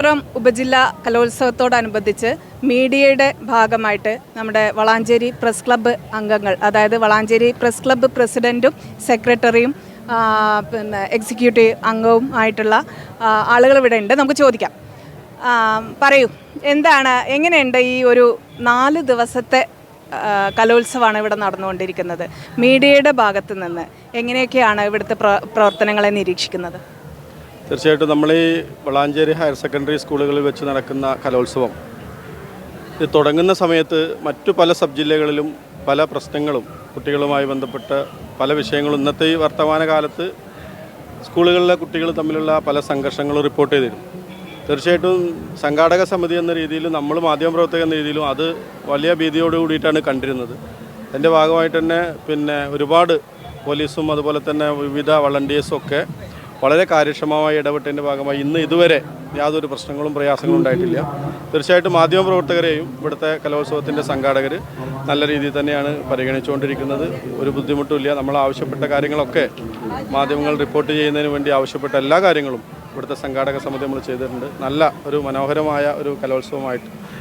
മലപ്പുറം ഉപജില്ലാ കലോത്സവത്തോടനുബന്ധിച്ച് മീഡിയയുടെ ഭാഗമായിട്ട് നമ്മുടെ വളാഞ്ചേരി പ്രസ് ക്ലബ്ബ് അംഗങ്ങൾ അതായത് വളാഞ്ചേരി പ്രസ് ക്ലബ്ബ് പ്രസിഡന്റും സെക്രട്ടറിയും പിന്നെ എക്സിക്യൂട്ടീവ് അംഗവും ആയിട്ടുള്ള ആളുകൾ ഇവിടെ ഉണ്ട്. നമുക്ക് ചോദിക്കാം. പറയൂ എന്താണ് എങ്ങനെയുണ്ട് ഈ ഒരു നാല് ദിവസത്തെ കലോത്സവമാണ് ഇവിടെ നടന്നുകൊണ്ടിരിക്കുന്നത്? മീഡിയയുടെ ഭാഗത്ത് നിന്ന് എങ്ങനെയൊക്കെയാണ് ഇവിടുത്തെ പ്ര- പ്രവർത്തനങ്ങളെ നിരീക്ഷിക്കുന്നത്? തീർച്ചയായിട്ടും നമ്മൾ ഈ വളാഞ്ചേരി ഹയർ സെക്കൻഡറി സ്കൂളുകളിൽ വെച്ച് നടക്കുന്ന കലോത്സവം ഇത് തുടങ്ങുന്ന സമയത്ത് മറ്റു പല സബ് ജില്ലകളിലും പല പ്രശ്നങ്ങളും കുട്ടികളുമായി ബന്ധപ്പെട്ട പല വിഷയങ്ങളും ഇന്നത്തെ ഈ വർത്തമാന കാലത്ത് സ്കൂളുകളിലെ കുട്ടികൾ തമ്മിലുള്ള പല സംഘർഷങ്ങളും റിപ്പോർട്ട് ചെയ്തിരുന്നു. തീർച്ചയായിട്ടും സംഘാടക സമിതി എന്ന രീതിയിലും നമ്മൾ മാധ്യമപ്രവർത്തകർ എന്ന രീതിയിലും അത് വലിയ ഭീതിയോട് കൂടിയിട്ടാണ് കണ്ടിരുന്നത്. അതിന്റെ ഭാഗമായിട്ട് തന്നെ പിന്നെ ഒരുപാട് പോലീസും അതുപോലെ തന്നെ വിവിധ വളണ്ടിയേഴ്സും ഒക്കെ വളരെ കാര്യക്ഷമമായി ഇടപെട്ടതിന്റെ ഭാഗമായി ഇന്ന് ഇതുവരെ യാതൊരു പ്രശ്നങ്ങളും പ്രയാസങ്ങളും ഉണ്ടായിട്ടില്ല. തീർച്ചയായിട്ടും മാധ്യമപ്രവർത്തകരെയും ഇവിടുത്തെ കലോത്സവത്തിന്റെ സംഘാടകർ നല്ല രീതിയിൽ തന്നെയാണ് പരിഗണിച്ചുകൊണ്ടിരിക്കുന്നത്. ഒരു ബുദ്ധിമുട്ടുമില്ല നമ്മൾ ആവശ്യപ്പെട്ട കാര്യങ്ങളൊക്കെ മാധ്യമങ്ങൾ റിപ്പോർട്ട് ചെയ്യുന്നതിന് വേണ്ടി ആവശ്യപ്പെട്ട എല്ലാ കാര്യങ്ങളും ഇവിടുത്തെ സംഘാടക സമിതി നമ്മൾ ചെയ്തിട്ടുണ്ട്. നല്ല ഒരു മനോഹരമായ ഒരു കലോത്സവമായിട്ട്